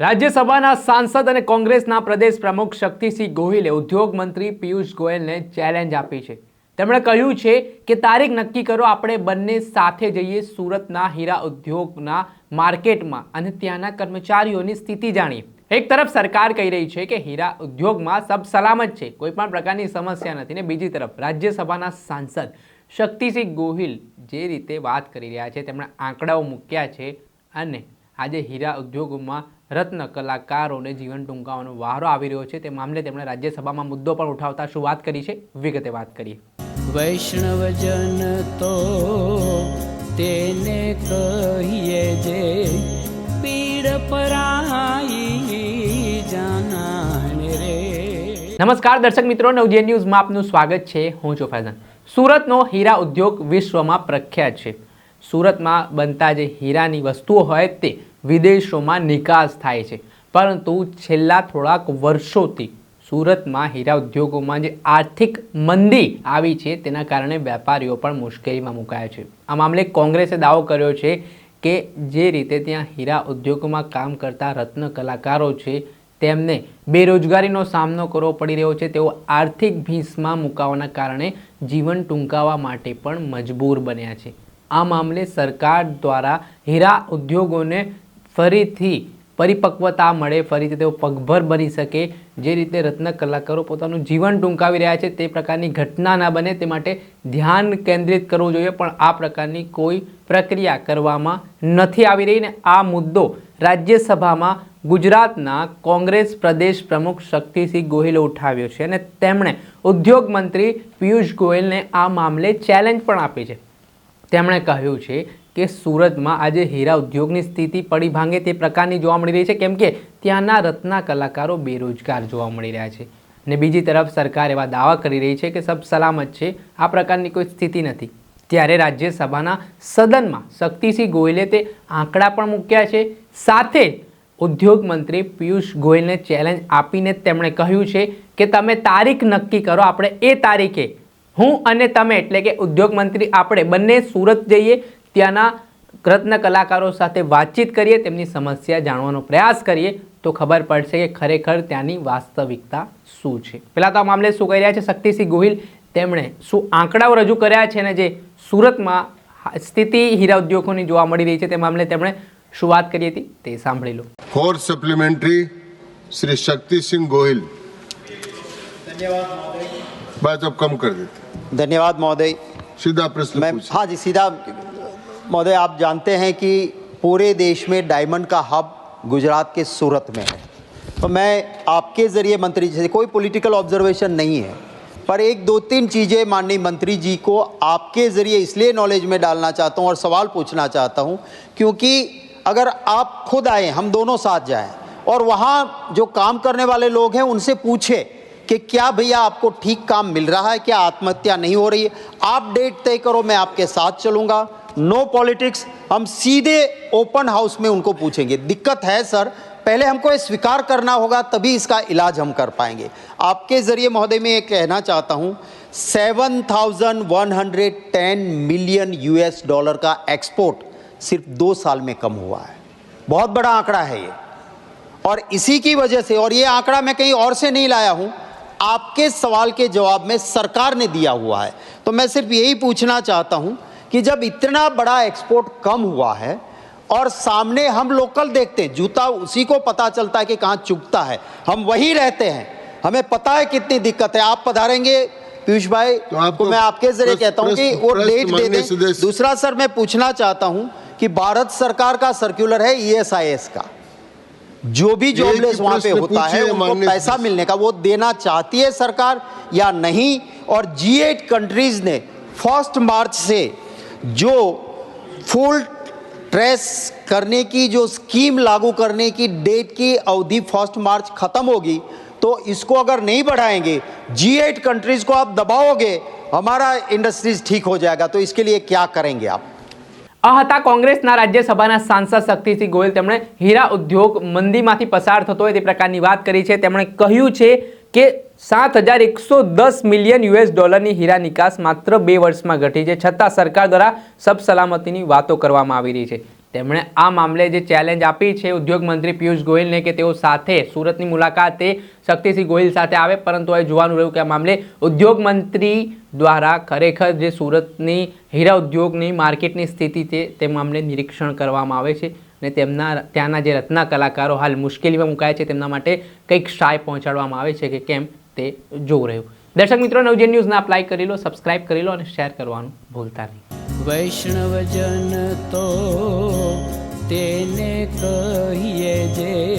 રાજ્યસભાના સાંસદ અને કોંગ્રેસના પ્રદેશ પ્રમુખ શક્તિસિંહ ગોહિલે ઉદ્યોગ મંત્રી પિયુષ ગોયલને ચેલેન્જ આપી છે. તેમણે કહ્યું છે કે તારીખ નક્કી કરો, આપણે બંને સાથે જઈએ સુરતના હીરા ઉદ્યોગના માર્કેટમાં અને ત્યાંના કર્મચારીઓની સ્થિતિ જાણીએ. એક તરફ સરકાર કહી રહી છે કે હીરા ઉદ્યોગમાં સબ સલામત છે, કોઈ પણ પ્રકારની સમસ્યા નથી ને બીજી તરફ રાજ્યસભાના સાંસદ શક્તિસિંહ ગોહિલ જે રીતે વાત કરી રહ્યા છે, તેમણે આંકડાઓ મૂક્યા છે અને આજે હીરા ઉદ્યોગમાં રત્ન કલાકારોને જીવન ટૂંકાવાનો વારો આવી રહ્યો છે. તે મામલે તેમણે રાજ્યસભામાં મુદ્દો પણ ઉઠાવતા શું વાત કરી છે? વિગતે વાત કરીએ. વૈષ્ણવજન તો તેને કહીએ જે પીડ પરાઈ જાનાને રે. નમસ્કાર દર્શક મિત્રો નવજે ન્યૂઝમાં આપનું સ્વાગત છે. હું છું ફૈઝન. સુરતનો હીરા ઉદ્યોગ વિશ્વમાં પ્રખ્યાત છે. સુરતમાં બનતા જે હીરાની વસ્તુઓ હોય તે વિદેશોમાં નિકાસ થાય છે. પરંતુ છેલ્લા થોડાક વર્ષોથી સુરતમાં હીરા ઉદ્યોગોમાં જે આર્થિક મંદી આવી છે તેના કારણે વેપારીઓ પણ મુશ્કેલીમાં મુકાયા છે. આ મામલે કોંગ્રેસે દાવો કર્યો છે કે જે રીતે ત્યાં હીરા ઉદ્યોગમાં કામ કરતા રત્ન કલાકારો છે, તેમને બેરોજગારીનો સામનો કરવો પડી રહ્યો છે. તેઓ આર્થિક ભીંસમાં મુકાવાના કારણે જીવન ટૂંકાવવા માટે પણ મજબૂર બન્યા છે. આ મામલે સરકાર દ્વારા હીરા ઉદ્યોગોને ફરીથી પરિપક્વતા મળે, ફરીથી તેઓ પગભર બની શકે. જે રીતે રત્ન કલાકારો પોતાનું જીવન ટૂંકાવી રહ્યા છે તે પ્રકારની ઘટના ના બને તે માટે ધ્યાન કેન્દ્રિત કરવું જોઈએ, પણ આ પ્રકારની કોઈ પ્રક્રિયા કરવામાં નથી આવી રહી ને આ મુદ્દો રાજ્યસભામાં ગુજરાતના કોંગ્રેસ પ્રદેશ પ્રમુખ શક્તિસિંહ ગોહિલે ઉઠાવ્યો છે અને તેમણે ઉદ્યોગ મંત્રી પિયુષ ગોયલને આ મામલે ચેલેન્જ પણ આપી છે. તેમણે કહ્યું છે કે સુરતમાં આજે હીરા ઉદ્યોગની સ્થિતિ પડી ભાંગે તે પ્રકારની જોવા મળી રહી છે, કેમ કે ત્યાંના રત્ના કલાકારો બેરોજગાર જોવા મળી રહ્યા છે. ને બીજી તરફ સરકાર એવા દાવા કરી રહી છે કે સબ સલામત છે, આ પ્રકારની કોઈ સ્થિતિ નથી. ત્યારે રાજ્યસભાના સદનમાં શક્તિસિંહ ગોયલે તે આંકડા પણ મૂક્યા છે. સાથે ઉદ્યોગ મંત્રી પિયુષ ગોયલને ચેલેન્જ આપીને તેમણે કહ્યું છે કે તમે તારીખ નક્કી કરો, આપણે એ તારીખે હું અને તમે એટલે કે ઉદ્યોગ મંત્રી આપણે બંને સુરત જઈએ ત્યાંના રત્ન કલાકારો સાથે વાતચીત કરીએ તેમની સમસ્યા જાણવાનો પ્રયાસ કરીએ તો ખબર પડશે કે ખરેખર ત્યાંની વાસ્તવિકતા શું છે. પહેલાં તો આ મામલે શું કહી રહ્યા છે? શક્તિસિંહ ગોહિલ તેમણે શું આંકડાઓ રજૂ કર્યા છે ને જે સુરતમાં સ્થિતિ હીરા ઉદ્યોગોની જોવા મળી રહી છે તે મામલે તેમણે શું વાત કરી હતી તે સાંભળી લો. Four supplementary Shri Shaktisinh Gohil. ધન્યવાદ બસ કમ કરી દીધી धन्यवाद महोदय। सीधा प्रश्न मैं हाँ जी सीधा। महोदय आप जानते हैं कि पूरे देश में डायमंड का हब गुजरात के सूरत में है। तो मैं आपके ज़रिए मंत्री जी से कोई पॉलिटिकल ऑब्जर्वेशन नहीं है पर एक दो तीन चीज़ें माननीय मंत्री जी को आपके ज़रिए इसलिए नॉलेज में डालना चाहता हूँ और सवाल पूछना चाहता हूँ क्योंकि अगर आप खुद आए हम दोनों साथ जाएँ और वहाँ जो काम करने वाले लोग हैं उनसे पूछे कि क्या भैया आपको ठीक काम मिल रहा है? क्या आत्महत्या नहीं हो रही है? आप डेट तय करो मैं आपके साथ चलूँगा। नो पॉलिटिक्स हम सीधे ओपन हाउस में उनको पूछेंगे। दिक्कत है सर पहले हमको ये स्वीकार करना होगा तभी इसका इलाज हम कर पाएँगे। आपके ज़रिए महोदय में ये कहना चाहता हूँ 7,110 मिलियन यूएस डॉलर का एक्सपोर्ट सिर्फ़ दो साल में कम हुआ है। बहुत बड़ा आंकड़ा है ये। और इसी की वजह से और ये आंकड़ा मैं कहीं और से नहीं लाया हूँ आपके सवाल के जवाब में सरकार ने दिया हुआ है। तो मैं सिर्फ़ यही पूछना चाहता हूँ कि जब इतना बड़ा एक्सपोर्ट कम हुआ है और सामने हम लोकल देखते हैं जूता उसी को पता चलता है कि कहाँ चुभता है। हम वही रहते हैं। हमें पता है कितनी दिक्कत है। आप पधारेंगे पीयूष भाई तो आपको को मैं आपके ज़रिए कहता हूँ कि वो डेट दे दें। दूसरा सर मैं पूछना चाहता हूँ कि भारत सरकार का सर्कुलर है ईएसआईएस का? जो भी जॉबलेस वहाँ पे होता है उनको पैसा मिलने का वो देना चाहती है सरकार या नहीं? और जी एट कंट्रीज़ ने फ़र्स्ट मार्च से जो फुल ट्रेस करने की जो स्कीम लागू करने की डेट की अवधि फ़र्स्ट मार्च खत्म होगी तो इसको अगर नहीं बढ़ाएँगे जी एट कंट्रीज़ को आप दबाओगे हमारा इंडस्ट्रीज़ ठीक हो जाएगा। तो इसके लिए क्या करेंगे आप? આ હતા કોંગ્રેસના રાજ્યસભાના સાંસદ શક્તિસિંહ ગોયલ. તેમણે હીરા ઉદ્યોગ મંદીમાંથી પસાર થતો હોય તે પ્રકારની વાત કરી છે. તેમણે કહ્યું છે કે સાત હજાર એકસો દસ મિલિયન યુએસ ડોલરની હીરા નિકાસ માત્ર બે વર્ષમાં ઘટી છે. છતાં સરકાર દ્વારા સબ સલામતીની વાતો કરવામાં આવી રહી છે. તેમણે આ મામલે જે ચેલેન્જ આપી છે ઉદ્યોગ મંત્રી પિયુષ ગોયલને કે તેઓ સાથે સુરતની મુલાકાતે શક્તિસિંહ ગોયલ સાથે આવે, પરંતુ હવે જોવાનું રહ્યું કે આ મામલે ઉદ્યોગ મંત્રી દ્વારા ખરેખર જે સુરતની હીરા ઉદ્યોગની માર્કેટની સ્થિતિ છે, તે મામલે નિરીક્ષણ કરવામાં આવે છે અને તેમના, ત્યાંના જે રત્ના કલાકારો હાલ મુશ્કેલીમાં મુકાય છે, તેમના માટે કંઈક સહાય પહોંચાડવામાં આવે છે કે કેમ તે જોવું રહ્યું. દર્શક મિત્રો, નવજેન ન્યૂઝને અપ્લાય કરી લો, સબસ્ક્રાઇબ કરી લો અને શેર કરવાનું ભૂલતા નહીં. વૈષ્ણવજન તો કહીએ જે